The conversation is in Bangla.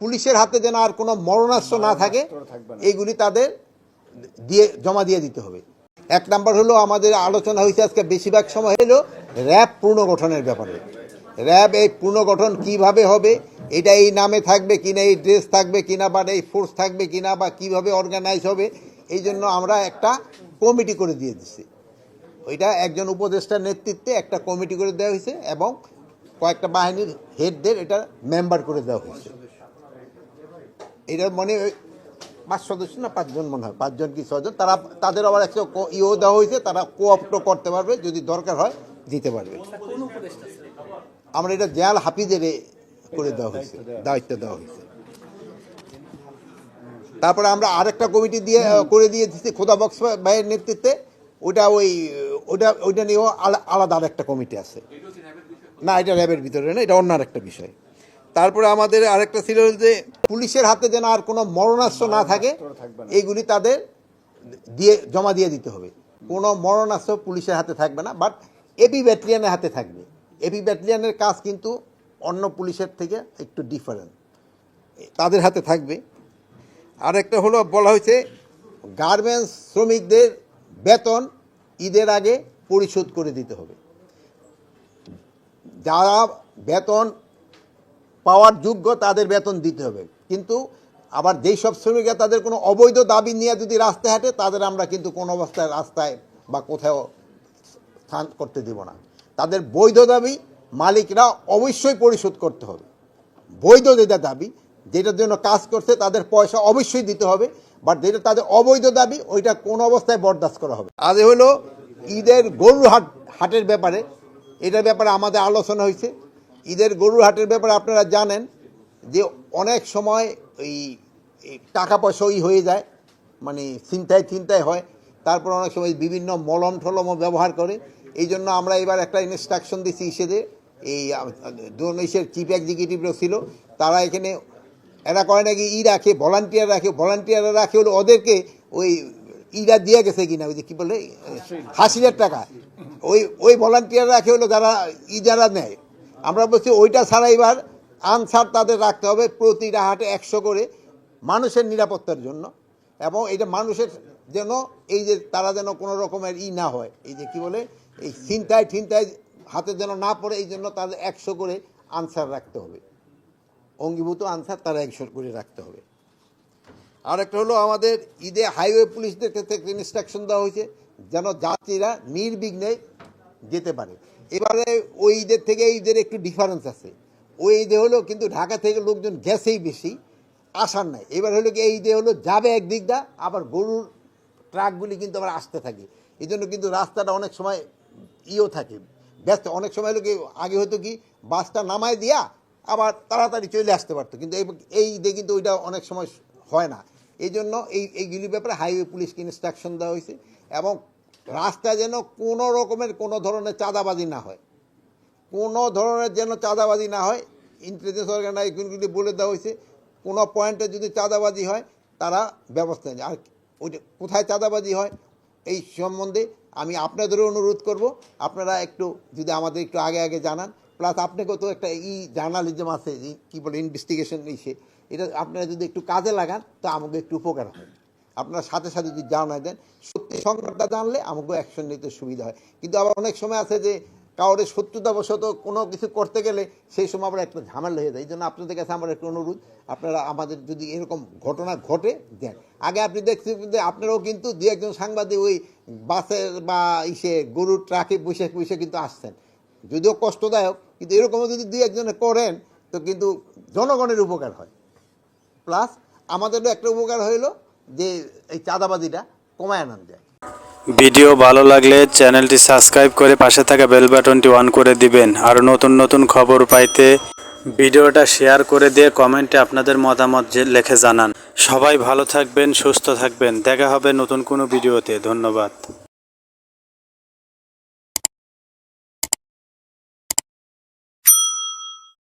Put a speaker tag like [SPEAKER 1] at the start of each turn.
[SPEAKER 1] পুলিশের হাতে যেন আর কোনো মরণাস্ত্র না থাকে এইগুলি তাদের দিয়ে জমা দিয়ে দিতে হবে। এক নাম্বার হলো আমাদের আলোচনা হয়েছে আজকে বেশিরভাগ সময় হলো র্যাব পুনর্গঠনের ব্যাপারে। র্যাব এই পুনর্গঠন কীভাবে হবে এটা এই নামে থাকবে কিনা এই ড্রেস থাকবে কিনা বা এই ফোর্স থাকবে কিনা বা কীভাবে অর্গানাইজ হবে এই জন্য আমরা একটা কমিটি করে দিয়ে দিচ্ছি ওইটা একজন উপদেষ্টার নেতৃত্বে একটা কমিটি করে দেওয়া হয়েছে এবং কয়েকটা বাহিনীর হেডদের এটা মেম্বার করে দেওয়া হয়েছে। এটা মনে পাঁচ সদস্য না পাঁচজন মনে হয় পাঁচজন কি ছজন তারা তাদের আবার একটা ইও দেওয়া হয়েছে তারা কোঅপ্টও করতে পারবে যদি দরকার হয় দিতে পারবে। আমরা এটা জেয়াল হাফিজের করে দেওয়া হয়েছে দায়িত্ব দেওয়া হয়েছে। তারপরে আমরা আরেকটা কমিটি দিয়ে করে দিয়ে দিচ্ছি খোদা বক্স ভাইয়ের নেতৃত্বে ওটা ওই ওটা ওইটা নিয়েও আলা- আলাদা আরেকটা কমিটি আছে। না এটা র্যাবের ভিতরে না এটা অন্য আরেকটা বিষয়। তারপরে আমাদের আরেকটা ছিল যে পুলিশের হাতে যেন আর কোনো মরণাস্ত্র না থাকে এইগুলি তাদের দিয়ে জমা দিয়ে দিতে হবে। কোনো মরণাস্ত্র পুলিশের হাতে থাকবে না বাট এপি ব্যাটালিয়ানের হাতে থাকবে। এপি ব্যাটালিয়ানের কাজ কিন্তু অন্য পুলিশের থেকে একটু ডিফারেন্ট তাদের হাতে থাকবে। আরেকটা হলো বলা হয়েছে গার্মেন্টস শ্রমিকদের বেতন ঈদের আগে পরিশোধ করে দিতে হবে। যারা বেতন পাওয়ার যোগ্য তাদের বেতন দিতে হবে। কিন্তু আবার যেই সব শ্রমিকরা তাদের কোনো অবৈধ দাবি নিয়ে যদি রাস্তায় হাঁটে, তাদের আমরা কিন্তু কোনো অবস্থায় রাস্তায় বা কোথাও স্থান করতে দিব না। তাদের বৈধ দাবি মালিকরা অবশ্যই পরিশোধ করতে হবে। বৈধ যেটা দাবি, যেটার জন্য কাজ করছে, তাদের পয়সা অবশ্যই দিতে হবে, বাট যেটা তাদের অবৈধ দাবি, ওইটা কোন অবস্থায় বরদাস্ত করা হবে আজ হলো ঈদের গরুর হাট, হাটের ব্যাপারে, এটার ব্যাপারে আমাদের আলোচনা হয়েছে। ঈদের গরুর হাটের ব্যাপারে আপনারা জানেন যে অনেক সময় ওই এই টাকা পয়সা ওই হয়ে যায় মানে চিন্তায় চিন্তায় হয় তারপর অনেক সময় বিভিন্ন মলম ঠলমও ব্যবহার করে। এই জন্য আমরা এবার একটা ইনস্ট্রাকশন দিচ্ছি হিসেবে এই দোনেশের চিফ এক্সিকিউটিভরা ছিল তারা এখানে এরা করে নাকি ই রাখে ভলান্টিয়ার রাখে ভলান্টিয়াররা রাখে হলো ওদেরকে ওই ইরা দিয়ে গেছে কিনা ওই যে কী বলে হাসিলের টাকা। ওই ওই ভলান্টিয়ার রাখে হলো যারা ই যারা নেয় আমরা বলছি ওইটা ছাড়া এবার আনসার তাদের রাখতে হবে প্রতিটা হাটে একশো করে মানুষের নিরাপত্তার জন্য এবং এটা মানুষের যেন এই যে তারা যেন কোনো রকমের ই না হয়। এই যে কি বলে? এই চিন্তায় ঠিনতায় হাতে যেন না পড়ে, এই জন্য তাদের একশো করে আনসার রাখতে হবে। অঙ্গীভূত আনসার তারা একশো করে রাখতে হবে। আর একটা হলো আমাদের ঈদে হাইওয়ে পুলিশদের ক্ষেত্রে ইনস্ট্রাকশন দেওয়া হয়েছে, যেন যাত্রীরা নির্বিঘ্নে যেতে পারে। এবারে ওই ঈদের থেকে ঈদের একটু ডিফারেন্স আছে। ওই ঈদে হলো কিন্তু ঢাকা থেকে লোকজন গেছেই বেশি, আসার নাই। এবার হলো কি এই ঈদে হলো যাবে একদিক দা আবার গরুর ট্রাকগুলি কিন্তু আবার আসতে থাকে। এই জন্য কিন্তু রাস্তাটা অনেক সময় ইও থাকে। ব্যস্ত, অনেক সময় হলো কি, আগে হতো কি, বাসটা নামায় দিয়া আবার তাড়াতাড়ি চলে আসতে পারতো। কিন্তু এই ঈদে কিন্তু ওইটা অনেক সময় হয় না। এই জন্য এই, এইগুলির ব্যাপারে হাইওয়ে পুলিশকে ইনস্ট্রাকশন দেওয়া হয়েছে এবং রাস্তায় যেন কোনো রকমের কোনো ধরনের চাঁদাবাজি না হয়। কোনো ধরনের যেন চাঁদাবাজি না হয়। ইন্টেলিজেন্স অর্গানাইজেশনগুলি বলে দেওয়া হয়েছে, কোনো পয়েন্টে যদি চাঁদাবাজি হয়, তারা ব্যবস্থা নেয় আর ওইটা কোথায় চাঁদাবাজি হয়, এই সম্বন্ধে আমি আপনাদেরও অনুরোধ করব। আপনারা একটু যদি আমাদের একটু আগে আগে জানান। প্লাস আপনাকেও তো একটা ই জার্নালিজম আছে কী বলে ইনভেস্টিগেশন ইসে। এটা আপনারা যদি একটু কাজে লাগান, তো আমাকে একটু উপকার হয় আপনারা সাথে সাথে যদি জানাই দেন, সত্যি সংবাদটা জানলে আমাকেও অ্যাকশন নিতে সুবিধা হয়। কিন্তু আবার অনেক সময় আছে যে, কাউরে শত্রুতাবশত কোনো কিছু করতে গেলে সেই সময় আবার একটা ঝামেলা হয়ে যায়। এই জন্য আপনাদের কাছে আমার একটু অনুরোধ, আপনারা আমাদের যদি এরকম ঘটনা ঘটে, দেন। আগে আপনি দেখছেন যে আপনারাও কিন্তু দু একজন সাংবাদিক ওই বাসের বা ইসে গরুর ট্রাকে বসে বসে কিন্তু আসছেন। যদিও কষ্টদায়ক, কিন্তু এরকমও যদি দুই একজনে করেন, তো কিন্তু জনগণের উপকার হয়। প্লাস আমাদেরও একটা উপকার হইল যে এই চাঁদাবাজিটা কমায় আনান যায়।
[SPEAKER 2] ভিডিও ভালো লাগলে চ্যানেলটি সাবস্ক্রাইব করে পাশে থাকা বেল বাটনটি অন করে দিবেন। আর নতুন নতুন খবর পাইতে ভিডিওটা শেয়ার করে দিয়ে কমেন্টে আপনাদের মতামত লিখে জানান। সবাই ভালো থাকবেন, সুস্থ থাকবেন। দেখা হবে নতুন কোনো ভিডিওতে। ধন্যবাদ।